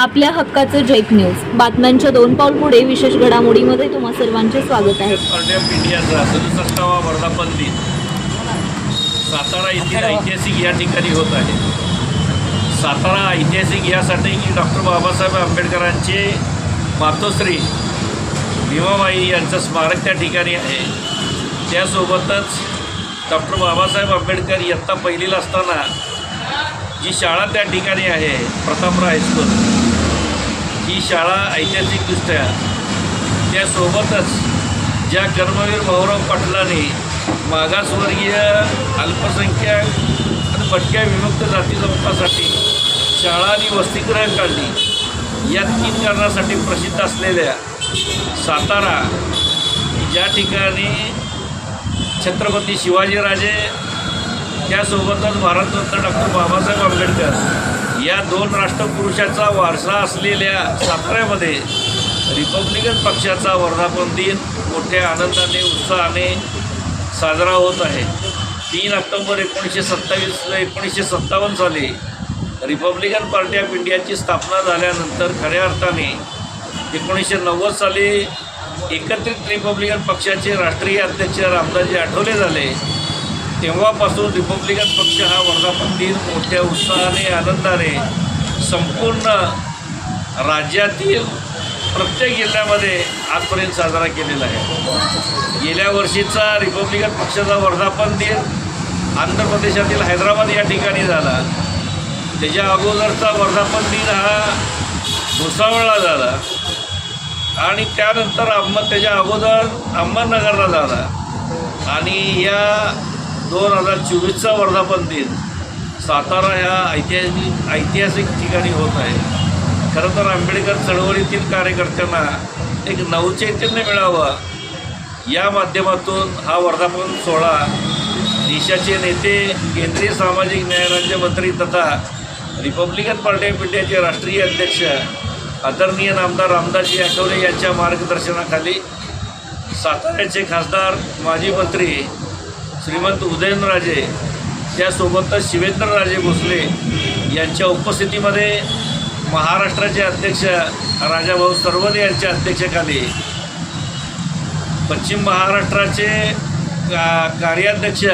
आपल्या हक्काचं Jack news बातम्यांच्या दोन पाऊल पुढे विशेष घडामोडीमध्ये तुम्हा सर्वांचे स्वागत आहे. इंडियाचा सदुसष्टावा वर्धापन दिन सातारा येथील ऐतिहासिक या ठिकाणी होत आहे. सातारा ऐतिहासिक यासाठी की डॉक्टर बाबासाहेब आंबेडकरांचे मातोश्री भीमाबाई यांचं स्मारक त्या ठिकाणी आहे. त्यासोबतच डॉक्टर बाबासाहेब आंबेडकर इयत्ता पहिलीला असताना जी शाळा त्या ठिकाणी आहे प्रतापराव हायस्कूल ही शाळा ऐतिहासिकदृष्ट्या त्यासोबतच ज्या कर्मवीर भाऊराव पाटलांनी मागासवर्गीय अल्पसंख्याक आणि भटक्या विमुक्त जाती जमातासाठी शाळा आणि वसतिगृह काढली. या तीन कारणासाठी प्रसिद्ध असलेल्या सातारा ज्या ठिकाणी छत्रपती शिवाजीराजे त्यासोबतच भारतरत्न डॉक्टर बाबासाहेब आंबेडकर या दोन राष्ट्रपुरुषाचा वारसा असलेल्या साताऱ्यामध्ये रिपब्लिकन पक्षाचा वर्धापन दिन मोठ्या आनंदाने उत्साहाने साजरा होत आहे. तीन ऑक्टोबर एकोणीसशे सत्तावीस एकोणीसशे सत्तावन्न साली रिपब्लिकन पार्टी ऑफ इंडियाची स्थापना झाल्यानंतर खऱ्या अर्थाने एकोणीसशे नव्वद साली एकत्रित रिपब्लिकन पक्षाचे राष्ट्रीय अध्यक्ष रामदासजी आठवले झाले. तेव्हापासून रिपब्लिकन पक्ष हा वर्धापन दिन मोठ्या उत्साहाने आनंदाने संपूर्ण राज्यातील प्रत्येक जिल्ह्यामध्ये आजपर्यंत साजरा केलेला आहे. गेल्या वर्षीचा रिपब्लिकन पक्षाचा वर्धापन दिन आंध्र प्रदेशातील हैदराबाद या ठिकाणी झाला. त्याच्या अगोदरचा वर्धापन दिन हा भुसावळला झाला. आणि त्यानंतर अहमद त्याच्या अगोदर अहमदनगरला झाला. आणि या दोन हजार चोवीसचा वर्धापन दिन. सातारा ह्या ऐतिहासिक ऐतिहासिक ठिकाणी होत आहे. खरं तर आंबेडकर चळवळीतील कार्यकर्त्यांना एक नवचैतन्य मिळावं. या माध्यमातून हा वर्धापन सोहळा देशाचे नेते केंद्रीय सामाजिक न्याय राज्यमंत्री तथा रिपब्लिकन पार्टी ऑफ इंडियाचे राष्ट्रीय अध्यक्ष आदरणीय नामदार रामदासजी आठवले यांच्या मार्गदर्शनाखाली साताऱ्याचे खासदार माजी मंत्री श्रीमंत उदयनराजे त्यासोबतच शिवेंद्रराजे भोसले यांच्या उपस्थितीमध्ये महाराष्ट्राचे अध्यक्ष राजाभाऊ सरवदे यांच्या अध्यक्षतेखाली पश्चिम महाराष्ट्राचे का कार्याध्यक्ष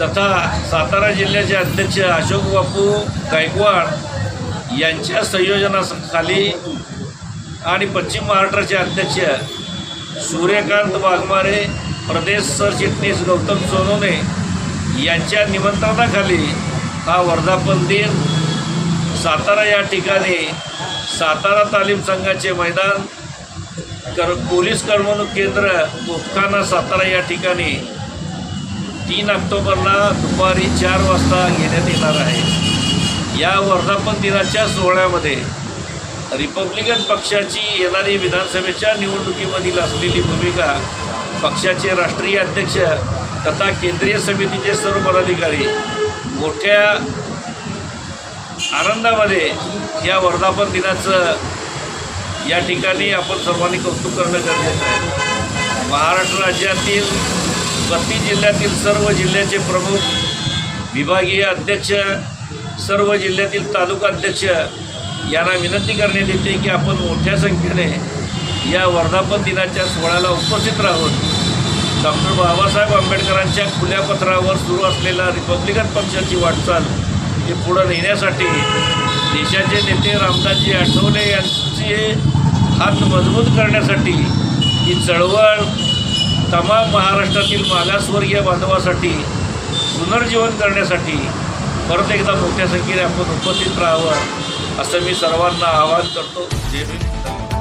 तथा सातारा जिल्ह्याचे अध्यक्ष अशोक बापू गायकवाड यांच्या संयोजनाखाली आणि पश्चिम महाराष्ट्राचे अध्यक्ष सूर्यकांत वाघमारे प्रदेश सरचिटणीस गौतम सोनवणे यांच्या निमंत्रणाखाली हा वर्धापन दिन सातारा या ठिकाणी सातारा तालीम संघाचे मैदान कर पोलीस करमणूक केंद्र तोफखाना सातारा या ठिकाणी तीन ऑक्टोबरला दुपारी चार वाजता घेण्यात येणार आहे. या वर्धापन दिनाच्या सोहळ्यामध्ये रिपब्लिकन पक्षाची येणारी विधानसभेच्या निवडणुकीमधील असलेली भूमिका पक्षाचे राष्ट्रीय अध्यक्ष तथा केंद्रीय समितीचे सर्व पदाधिकारी मोठ्या आनंदामध्ये या वर्धापन दिनाचं या ठिकाणी आपण सर्वांनी कौतुक करणं गरजेचं आहे. महाराष्ट्र राज्यातील बत्तीस जिल्ह्यातील सर्व जिल्ह्याचे प्रमुख विभागीय अध्यक्ष सर्व जिल्ह्यातील तालुका अध्यक्ष यांना विनंती करण्यात येते की आपण मोठ्या संख्येने या वर्धापन दिनाच्या सोहळ्याला उपस्थित राहून डॉक्टर बाबासाहेब आंबेडकरांच्या खुल्या पत्रावर सुरू असलेला रिपब्लिकन पक्षाची वाटचाल हे पुढं नेण्यासाठी देशाचे नेते रामदासजी आठवले यांचे हात मजबूत करण्यासाठी ही चळवळ तमाम महाराष्ट्रातील मागासवर्गीय बांधवासाठी पुनर्जीवन करण्यासाठी परत एकदा मोठ्या संख्येने आपण उपस्थित राहावं असं मी सर्वांना आवाहन करतो. जय भीम.